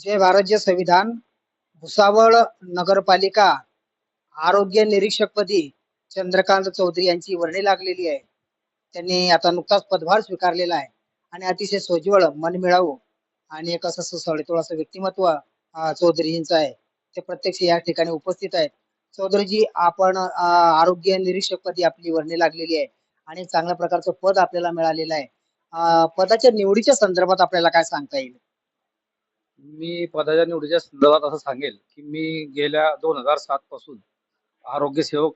जय भारत जय संविधान. भुसावळ नगरपालिका आरोग्य निरीक्षकपदी चंद्रकांत चौधरी यांची वर्णी लागलेली आहे. त्यांनी आता नुकताच पदभार स्वीकारलेला आहे. आणि अतिशय सोज्वळ मन मिळावू आणि एक असं सळतोळ असं व्यक्तिमत्व अं, चौधरीजींचं आहे. ते प्रत्यक्ष या ठिकाणी उपस्थित आहेत. चौधरीजी आपण आरोग्य निरीक्षकपदी आपली वर्णी लागलेली आहे आणि चांगल्या प्रकारचं पद आपल्याला मिळालेलं आहे. पदाच्या निवडीच्या संदर्भात आपल्याला काय सांगता येईल? मी पदाच्या निवडीच्या संदर्भात असं सांगेल की मी गेल्या दोन हजार सात पासून आरोग्य सेवक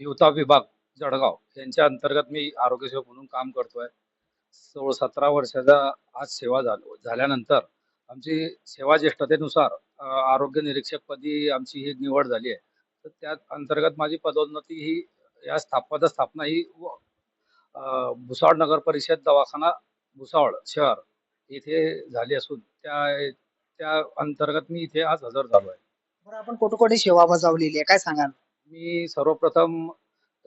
युवता विभाग जळगाव यांच्या अंतर्गत मी आरोग्य सेवक म्हणून काम करतोय. सोळा सतरा वर्षाचा आज सेवा झाल- झाल्यानंतर आमची सेवा ज्येष्ठतेनुसार आरोग्य निरीक्षकपदी आमची ही निवड झाली आहे. तर त्या अंतर्गत माझी पदोन्नती ही या स्थाप स्थापना ही व- भुसावळ नगर परिषद दवाखाना भुसावळ शहर इथे झाली असून त्या त्या अंतर्गत मी इथे आज हजर झालो आहे. बरं आपण कुठे कुठे सेवा बजावलेली आहे. काय सांगाल? मी सर्वप्रथम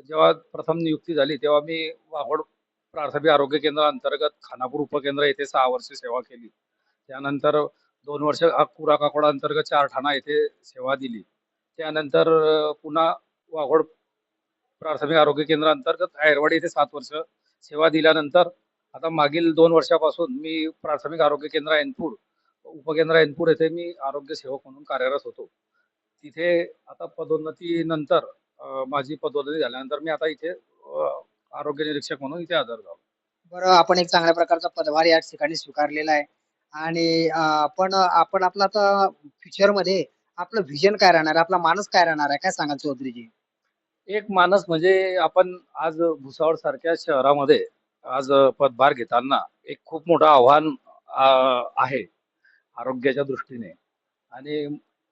जेव्हा प्रथम नियुक्ती झाली तेव्हा मी वाघोड प्राथमिक आरोग्य केंद्र अंतर्गत खानापूर उपकेंद्र येथे सहा वर्ष सेवा केली. त्यानंतर दोन वर्ष कुरा काकोडा अंतर्गत चार ठाणा येथे सेवा दिली. त्यानंतर पुन्हा वाघोड प्राथमिक आरोग्य केंद्र अंतर्गत ऐरवाडी येथे सात वर्ष सेवा दिल्यानंतर आता मागील दोन वर्षापासून मी प्राथमिक आरोग्य केंद्र ऐनपूर उपकेंद्र ऐनपूर येथे मी आरोग्य सेवक म्हणून कार्यरत होतो. तिथे आता पदोन्नतीनंतर माझी पदोन्नती झाल्यानंतर मी आता इथे आरोग्य निरीक्षक म्हणून इथे हजर झालो. बरं आपण एक चांगल्या प्रकारचा पदभार या ठिकाणी स्वीकारलेला आहे. आणि पण आपण आपलं आता फ्युचरमध्ये आपलं व्हिजन काय राहणार आहे? आपला माणूस काय राहणार आहे? काय सांगाल चौधरीजी? एक माणूस म्हणजे आपण आज भुसावळ सारख्या शहरामध्ये आज पदभार घेताना एक खूप मोठं आव्हान आहे आरोग्याच्या दृष्टीने. आणि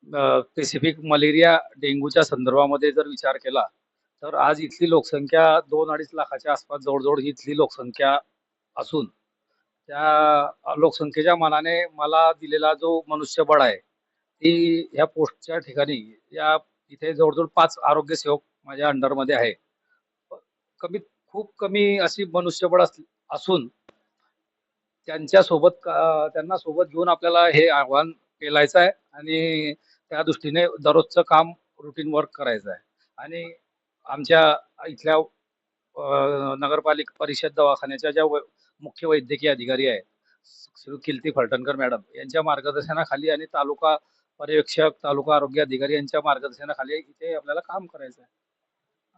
स्पेसिफिक मलेरिया डेंग्यूच्या संदर्भामध्ये जर विचार केला तर आज इथली लोकसंख्या दोन अडीच लाखाच्या आसपास जवळजवळ ही इथली लोकसंख्या असून त्या लोकसंख्येच्या मानाने मला दिलेला जो मनुष्यबळ आहे ती ह्या पोस्टच्या ठिकाणी या इथे जवळजवळ पाच आरोग्य सेवक माझ्या अंडरमध्ये आहे. कमीत खूप कमी अशी मनुष्यबळ अस- असून त्यांच्यासोबत का- त्यांना सोबत घेऊन आपल्याला हे आव्हान केलायचं आहे आणि त्या दृष्टीने दररोजचं काम रुटीन वर्क करायचं आहे. आणि आमच्या इथल्या नगरपालिका परिषद दवाखान्याच्या ज्या मुख्य वैद्यकीय अधिकारी आहेत श्री किल्ती फलटणकर मॅडम यांच्या मार्गदर्शनाखाली आणि तालुका पर्यवेक्षक तालुका आरोग्य अधिकारी यांच्या मार्गदर्शनाखाली इथे आपल्याला काम करायचं आहे.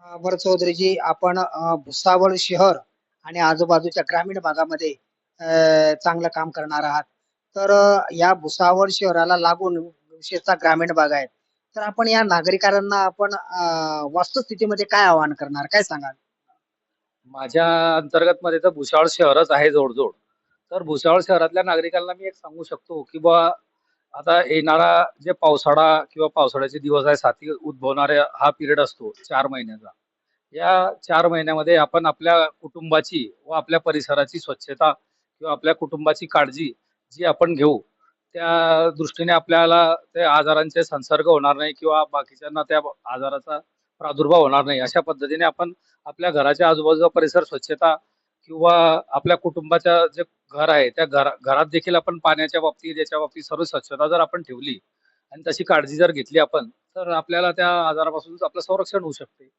वर चौधरीजी आपण भुसावळ शहर आणि आजूबाजूच्या ग्रामीण भागामध्ये चांगलं काम करणार आहात. तर या भुसावळ शहराला लागून विशेषतः ग्रामीण भाग आहेत. तर आपण या नागरिकांना आपण अं, वस्तुस्थितीमध्ये काय आवाहन करणार? काय सांगाल? माझ्या अंतर्गत मध्ये तर भुसावळ शहरच आहे जोडजोड. तर भुसावळ शहरातल्या नागरिकांना मी एक सांगू शकतो की बा आता येणारा जे पावसाळा किंवा पावसाळ्याचे दिवस आहे साथी उद्भवणारा हा पिरियड असतो चार महिन्याचा. या चार महिन्यामध्ये आपण आपल्या कुटुंबाची व आपल्या परिसराची स्वच्छता किंवा आपल्या कुटुंबाची काळजी जी आपण घेऊ त्या दृष्टीने आपल्याला ते आजारांचे संसर्ग होणार नाही किंवा बाकीच्यांना त्या आजाराचा प्रादुर्भाव होणार नाही. अशा पद्धतीने आपण आपल्या घराच्या आजूबाजूचा परिसर स्वच्छता किंवा आपल्या कुटुंबाच्या जे घर आहे त्या घरा घरात देखील आपण पाण्याच्या बाबतीत याच्या बाबतीत सर्व स्वच्छता जर आपण ठेवली आणि तशी काळजी जर घेतली आपण तर आपल्याला त्या आजारापासून आपलं संरक्षण होऊ शकते.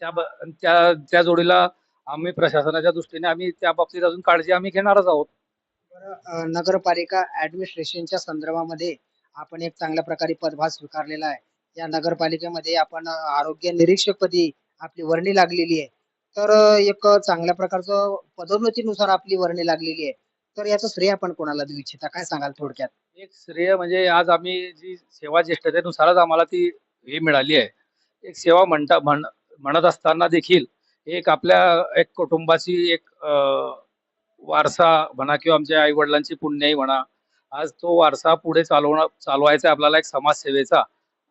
त्या ब- त्या त्या जोडीला आम्ही प्रशासनाच्या दृष्टीने आम्ही त्या बाबतीत अजून काळजी आम्ही घेणारच आहोत. नगरपालिका ऍडमिनिस्ट्रेशनच्या संदर्भामध्ये आपण एक चांगल्या प्रकारे पदभार स्वीकारलेला आहे. या नगरपालिकेमध्ये आपण आरोग्य निरीक्षकपदी आपली वर्णी लागलेली आहे. तर एक चांगल्या प्रकारचं पदोन्नतीनुसार आपली वर्णी लागलेली आहे. तर याचं श्रेय आपण कोणाला देऊ इच्छिता? काय सांगाल थोडक्यात? एक श्रेय म्हणजे आज आम्ही जी सेवा ज्येष्ठतेनुसारच आम्हाला ती हे मिळाली आहे. एक सेवा म्हणता म्हण म्हणत असताना देखील एक आपल्या एक कुटुंबाची एक वारसा म्हणा किंवा आमच्या आई वडिलांची पुण्याई म्हणा आज तो वारसा पुढे चालवणं चालवायचा आहे आपल्याला एक समाजसेवेचा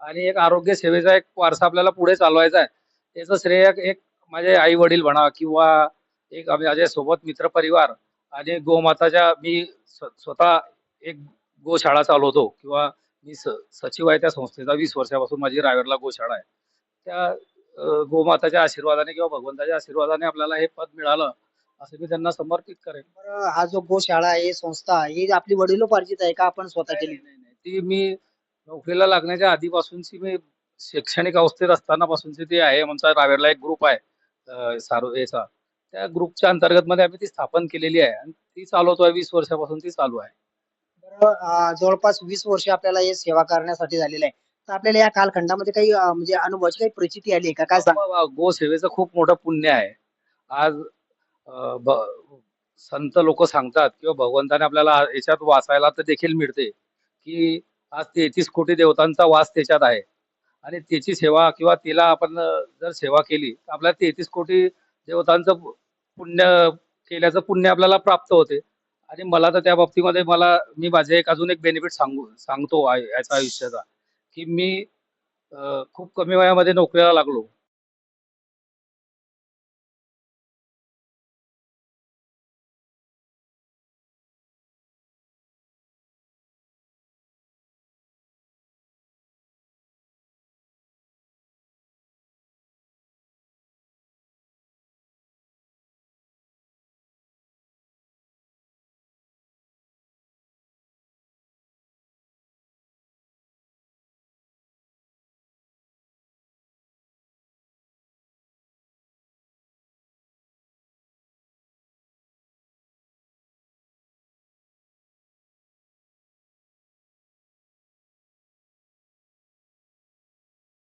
आणि एक आरोग्य सेवेचा एक वारसा आपल्याला पुढे चालवायचा आहे. त्याचं श्रेय एक माझे आई वडील म्हणा किंवा एक आम्ही माझ्या सोबत मित्रपरिवार आणि गोमाताच्या मी स्व- स्वतः एक गोशाळा चालवतो किंवा मी स- सचिव आहे त्या संस्थेचा वीस वर्षापासून माझी रायगडला गोशाळा आहे. त्या गोमाताच्या आशीर्वादाने किंवा भगवंताच्या आशीर्वादाने आपल्याला हे पद मिळालं असं मी त्यांना समर्पित करेन. हा जो गोशाळा आहे संस्था ही आपली वडिलोपार्जित आहे का आपण स्वतः केली? नाही, नाही. ती मी नोकरीला लागण्याच्या आधीपासूनची मी शैक्षणिक अवस्थेत असताना पासूनची ती आहे. आमचा रावेरला एक ग्रुप आहे. अं, सारो याचा त्या ग्रुपच्या अंतर्गत मध्ये आम्ही ती स्थापन केलेली आहे आणि ती चालवतोय वीस वर्षापासून ती चालू आहे. बरं, जवळपास वीस वर्ष आपल्याला हे सेवा करण्यासाठी झालेलं आहे. तर आपल्याला या कालखंडामध्ये काही म्हणजे अनुभवाची काही प्रचिती आली आहे का? काय सांग वा- गोसेवेचं खूप मोठं पुण्य आहे. आज संत लोक सांगतात किंवा भगवंताने आपल्याला याच्यात वाचायला तर देखील मिळते की आज तेहतीस कोटी देवतांचा वास त्याच्यात आहे. आणि त्याची सेवा किंवा तिला आपण जर सेवा केली तर आपल्याला तेहतीस कोटी देवतांचं पुण्य केल्याचं पुण्य आपल्याला प्राप्त होते. आणि मला तर त्या बाबतीमध्ये मला मी माझे एक अजून एक बेनिफिट सांगू सांगतो याचा आयुष्याचा. की मी खूप कमी वयामध्ये नोकरीला लागलो.